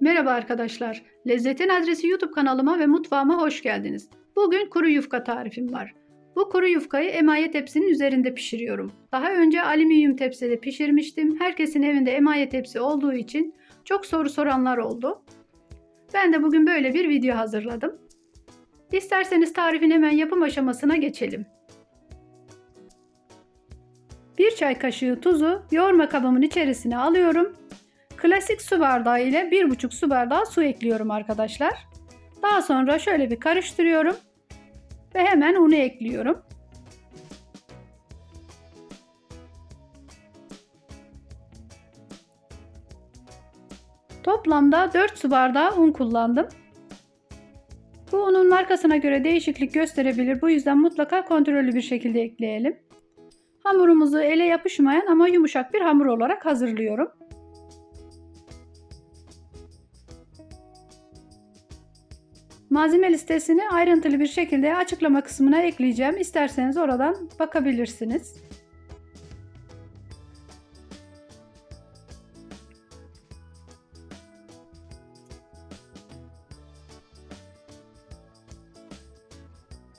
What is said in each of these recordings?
Merhaba arkadaşlar. Lezzetin Adresi YouTube kanalıma ve mutfağıma hoş geldiniz. Bugün kuru yufka tarifim var. Bu kuru yufkayı emaye tepsinin üzerinde pişiriyorum. Daha önce alüminyum tepside pişirmiştim. Herkesin evinde emaye tepsi olduğu için çok soru soranlar oldu. Ben de bugün böyle bir video hazırladım. İsterseniz tarifin hemen yapım aşamasına geçelim. 1 çay kaşığı tuzu yoğurma kabımın içerisine alıyorum. Klasik su bardağı ile 1,5 su bardağı su ekliyorum arkadaşlar. Daha sonra şöyle bir karıştırıyorum ve hemen unu ekliyorum. Toplamda 4 su bardağı un kullandım. Bu unun markasına göre değişiklik gösterebilir. Bu yüzden mutlaka kontrollü bir şekilde ekleyelim. Hamurumuzu ele yapışmayan ama yumuşak bir hamur olarak hazırlıyorum. Malzeme listesini ayrıntılı bir şekilde açıklama kısmına ekleyeceğim. İsterseniz oradan bakabilirsiniz.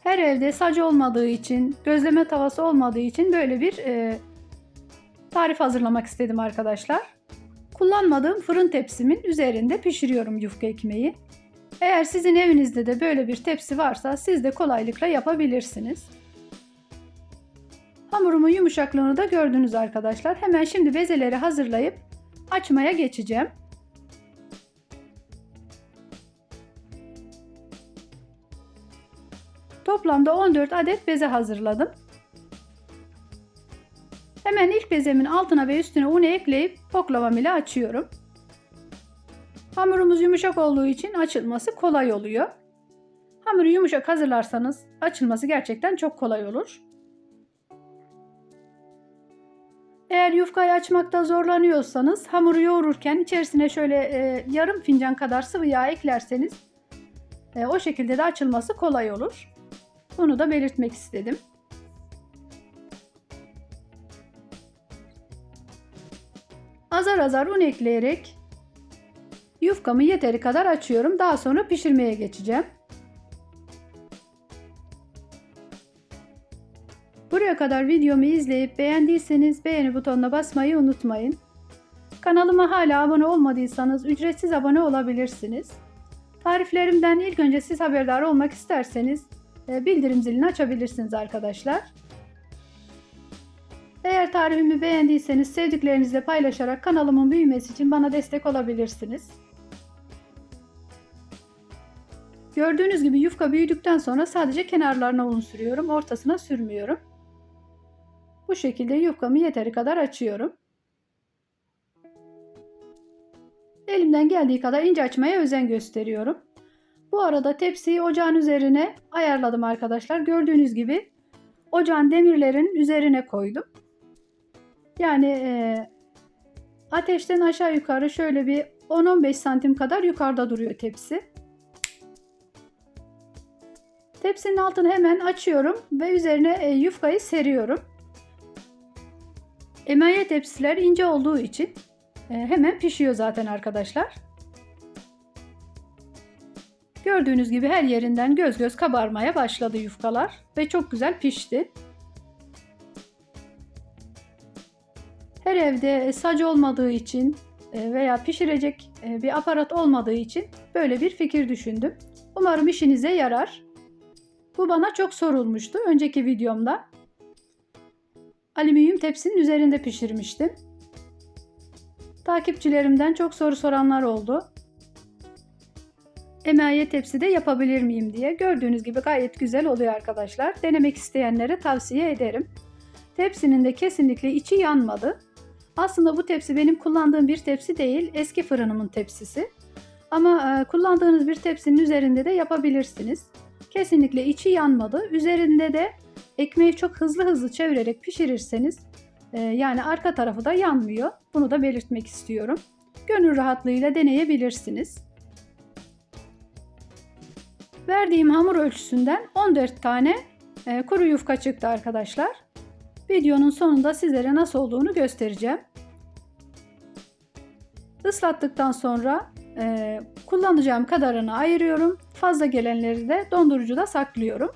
Her evde sac olmadığı için, gözleme tavası olmadığı için böyle bir e, tarif hazırlamak istedim arkadaşlar. Kullanmadığım fırın tepsimin üzerinde pişiriyorum yufka ekmeği. Eğer sizin evinizde de böyle bir tepsi varsa siz de kolaylıkla yapabilirsiniz. Hamurumun yumuşaklığını da gördünüz arkadaşlar. Hemen şimdi bezeleri hazırlayıp açmaya geçeceğim. Toplamda 14 adet beze hazırladım. Hemen ilk bezemin altına ve üstüne un ekleyip oklavam ile açıyorum. Hamurumuz yumuşak olduğu için açılması kolay oluyor. Hamuru yumuşak hazırlarsanız açılması gerçekten çok kolay olur. Eğer yufkayı açmakta zorlanıyorsanız hamuru yoğururken içerisine şöyle e, yarım fincan kadar sıvı yağ eklerseniz e, o şekilde de açılması kolay olur. Bunu da belirtmek istedim. Azar azar un ekleyerek Yufkamı yeteri kadar açıyorum. Daha sonra pişirmeye geçeceğim. Buraya kadar videomu izleyip beğendiyseniz beğeni butonuna basmayı unutmayın. Kanalıma hala abone olmadıysanız ücretsiz abone olabilirsiniz. Tariflerimden ilk önce siz haberdar olmak isterseniz e, bildirim zilini açabilirsiniz arkadaşlar. Eğer tarifimi beğendiyseniz sevdiklerinizle paylaşarak kanalımın büyümesi için bana destek olabilirsiniz. Gördüğünüz gibi yufka büyüdükten sonra sadece kenarlarına un sürüyorum. Ortasına sürmüyorum. Bu şekilde yufkamı yeteri kadar açıyorum. Elimden geldiği kadar ince açmaya özen gösteriyorum. Bu arada tepsiyi ocağın üzerine ayarladım arkadaşlar. Gördüğünüz gibi ocağın demirlerin üzerine koydum. Yani e, ateşten aşağı yukarı şöyle bir 10-15 santim kadar yukarıda duruyor tepsi. Tepsinin altını hemen açıyorum ve üzerine e, yufkayı seriyorum. Emaye tepsiler ince olduğu için e, hemen pişiyor zaten arkadaşlar. Gördüğünüz gibi her yerinden göz göz kabarmaya başladı yufkalar ve çok güzel pişti. Her evde sac olmadığı için e, veya pişirecek bir aparat olmadığı için böyle bir fikir düşündüm. Umarım işinize yarar. Bu bana çok sorulmuştu önceki videomda. Alüminyum tepsinin üzerinde pişirmiştim. Takipçilerimden çok soru soranlar oldu. Emaye tepside yapabilir miyim diye. Gördüğünüz gibi gayet güzel oluyor arkadaşlar. Denemek isteyenlere tavsiye ederim. Tepsinin de kesinlikle içi yanmadı. Aslında bu tepsi benim kullandığım bir tepsi değil, eski fırınımın tepsisi. Ama kullandığınız bir tepsinin üzerinde de yapabilirsiniz. Kesinlikle içi yanmadı. Üzerinde de ekmeği çok hızlı hızlı çevirerek pişirirseniz e, yani arka tarafı da yanmıyor. Bunu da belirtmek istiyorum. Gönül rahatlığıyla deneyebilirsiniz. Verdiğim hamur ölçüsünden 14 tane e, kuru yufka çıktı arkadaşlar. Videonun sonunda sizlere nasıl olduğunu göstereceğim. Islattıktan sonra Ee, kullanacağım kadarını ayırıyorum. Fazla gelenleri de dondurucuda saklıyorum.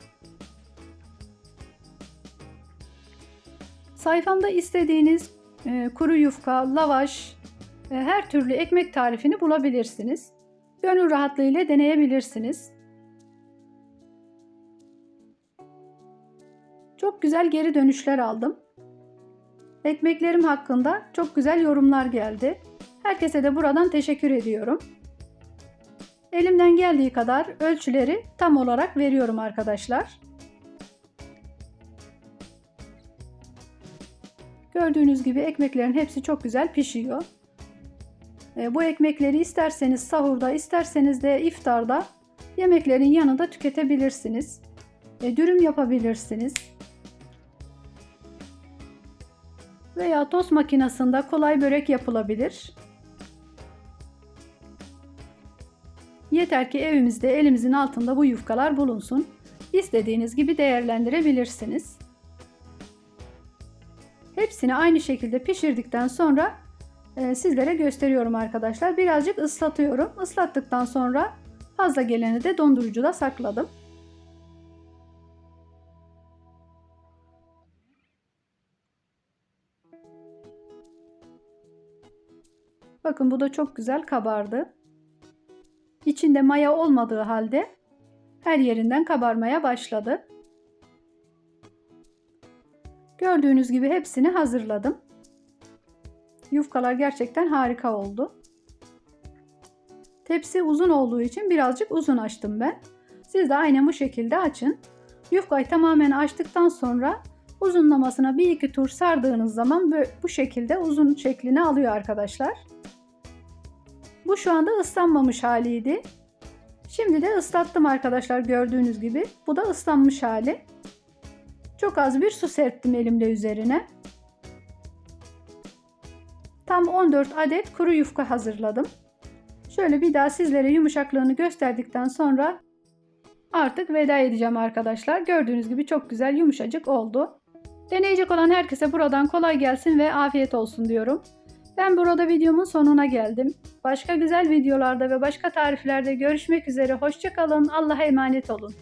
Sayfamda istediğiniz e, kuru yufka, lavaş, e, her türlü ekmek tarifini bulabilirsiniz. Gönül rahatlığıyla deneyebilirsiniz. Çok güzel geri dönüşler aldım. Ekmeklerim hakkında çok güzel yorumlar geldi. Herkese de buradan teşekkür ediyorum. Elimden geldiği kadar ölçüleri tam olarak veriyorum arkadaşlar. Gördüğünüz gibi ekmeklerin hepsi çok güzel pişiyor. E, bu ekmekleri isterseniz sahurda, isterseniz de iftarda yemeklerin yanında tüketebilirsiniz. E, dürüm yapabilirsiniz. Veya tost makinesinde kolay börek yapılabilir. Yeter ki evimizde elimizin altında bu yufkalar bulunsun. İstediğiniz gibi değerlendirebilirsiniz. Hepsini aynı şekilde pişirdikten sonra e, sizlere gösteriyorum arkadaşlar. Birazcık ıslatıyorum. Islattıktan sonra fazla geleni de dondurucuda sakladım. Bakın bu da çok güzel kabardı. İçinde maya olmadığı halde her yerinden kabarmaya başladı. Gördüğünüz gibi hepsini hazırladım. Yufkalar gerçekten harika oldu. Tepsi uzun olduğu için birazcık uzun açtım ben. Siz de aynen bu şekilde açın. Yufkayı tamamen açtıktan sonra uzunlamasına bir iki tur sardığınız zaman bu şekilde uzun şeklini alıyor arkadaşlar. Bu şu anda ıslanmamış haliydi. Şimdi de ıslattım arkadaşlar gördüğünüz gibi. Bu da ıslanmış hali. Çok az bir su serptim elimde üzerine. Tam 14 adet kuru yufka hazırladım. Şöyle bir daha sizlere yumuşaklığını gösterdikten sonra artık veda edeceğim arkadaşlar. Gördüğünüz gibi çok güzel yumuşacık oldu. Deneyecek olan herkese buradan kolay gelsin ve afiyet olsun diyorum. Ben burada videomun sonuna geldim. Başka güzel videolarda ve başka tariflerde görüşmek üzere. Hoşçakalın. Allah'a emanet olun.